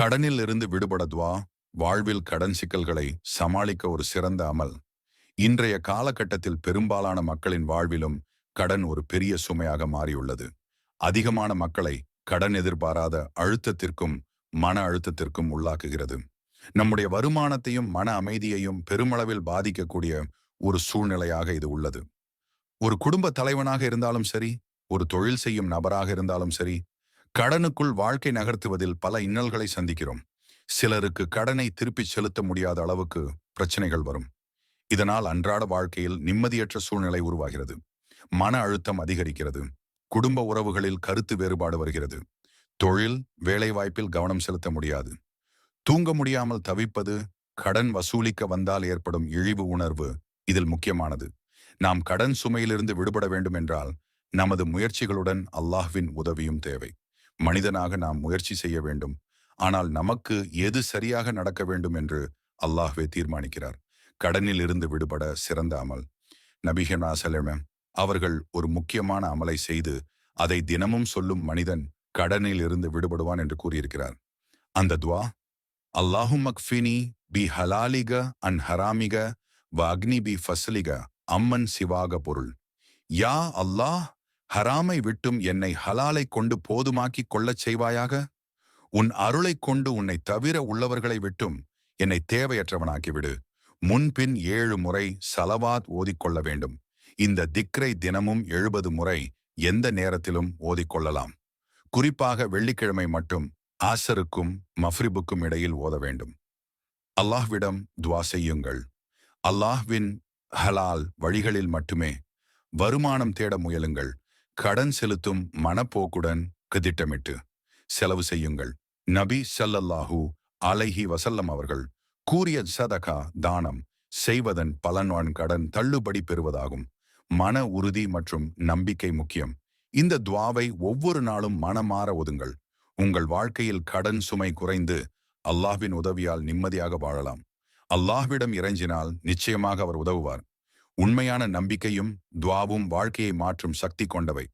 கடனில் இருந்து விடுபட துவா வாழ்வில் கடன் சிக்கல்களை சமாளிக்க ஒரு சிறந்த அமல். இன்றைய காலகட்டத்தில் பெரும்பாலான மக்களின் வாழ்விலும் கடன் ஒரு பெரிய சுமையாக மாறியுள்ளது. அதிகமான மக்களை கடன் எதிர்பாராத அழுத்தத்திற்கும் மன அழுத்தத்திற்கும் உள்ளாக்குகிறது. நம்முடைய வருமானத்தையும் மன அமைதியையும் பெருமளவில் பாதிக்கக்கூடிய ஒரு சூழ்நிலையாக இது உள்ளது. ஒரு குடும்ப தலைவனாக இருந்தாலும் சரி ஒரு தொழில் செய்யும் நபராக இருந்தாலும் சரி கடனுக்குள் வாழ்க்கை நகர்த்துவதில் பல இன்னல்களை சந்திக்கிறோம். சிலருக்கு கடனை திருப்பிச் செலுத்த முடியாத அளவுக்கு பிரச்சனைகள் வரும். இதனால் அன்றாட வாழ்க்கையில் நிம்மதியற்ற சூழ்நிலை உருவாகிறது. மன அழுத்தம் அதிகரிக்கிறது. குடும்ப உறவுகளில் கருத்து வேறுபாடு வருகிறது. தொழில் வேலைவாய்ப்பில் கவனம் செலுத்த முடியாது. தூங்க முடியாமல் தவிப்பது கடன் வசூலிக்க வந்தால் ஏற்படும் இழிவு உணர்வு இதில் முக்கியமானது. நாம் கடன் சுமையிலிருந்து விடுபட வேண்டும் என்றால் நமது முயற்சிகளுடன் அல்லாஹ்வின் உதவியும் தேவை. மனிதனாக நாம் முயற்சி செய்ய வேண்டும். ஆனால் நமக்கு எது சரியாக நடக்க வேண்டும் என்று அல்லாஹ்வே தீர்மானிக்கிறார். கடனில் இருந்து விடுபட சிறந்த அமல். நபிஹனா சலம அவர்கள் ஒரு முக்கியமான அமலை செய்து அதை தினமும் சொல்லும் மனிதன் கடனில் இருந்து விடுபடுவான் என்று கூறியிருக்கிறார். அந்த துவா அல்லாஹும் மக்ஃபினி பி ஹலாலிக அன் ஹராமிக வ அக்னி பி ஃபஸ்லிக அம்மன் சிவாக பொருள். யா அல்லாஹ் ஹராமை விட்டும் என்னை ஹலாலை கொண்டு போதுமாக்கிக் கொள்ளச் செய்வாயாக? உன் அருளைக் கொண்டு உன்னை தவிர உள்ளவர்களை விட்டும் என்னை தேவையற்றவனாக்கிவிடு. முன்பின் ஏழு முறை சலவாத் ஓதிக்கொள்ள வேண்டும். இந்த திக்ரை தினமும் எழுபது முறை எந்த நேரத்திலும் ஓதிக்கொள்ளலாம். குறிப்பாக வெள்ளிக்கிழமை மட்டும் ஆசருக்கும் மஃப்ரிபுக்கும் இடையில் ஓத வேண்டும். அல்லாஹ்விடம் துவா செய்யுங்கள். அல்லாஹ்வின் ஹலால் வழிகளில் மட்டுமே வருமானம் தேட முயலுங்கள். கடன் செலுத்தும் மனப்போக்குடன் திட்டமிட்டு செலவு செய்யுங்கள். நபி சல்லல்லாஹு அலைஹி வசல்லம் அவர்கள் கூறிய சதகா தானம் செய்வதன் பலன்வான் கடன் தள்ளுபடி பெறுவதாகும். மன உறுதி மற்றும் நம்பிக்கை முக்கியம். இந்த துவாவை ஒவ்வொரு நாளும் மனமாற ஒதுங்கள். உங்கள் வாழ்க்கையில் கடன் சுமை குறைந்து அல்லாஹ்வின் உதவியால் நிம்மதியாக வாழலாம். அல்லாஹ்விடம் இறைஞ்சினால் நிச்சயமாக அவர் உதவுவார். உண்மையான நம்பிக்கையும் துவாவும் வாழ்க்கையை மாற்றும் சக்தி கொண்டவை.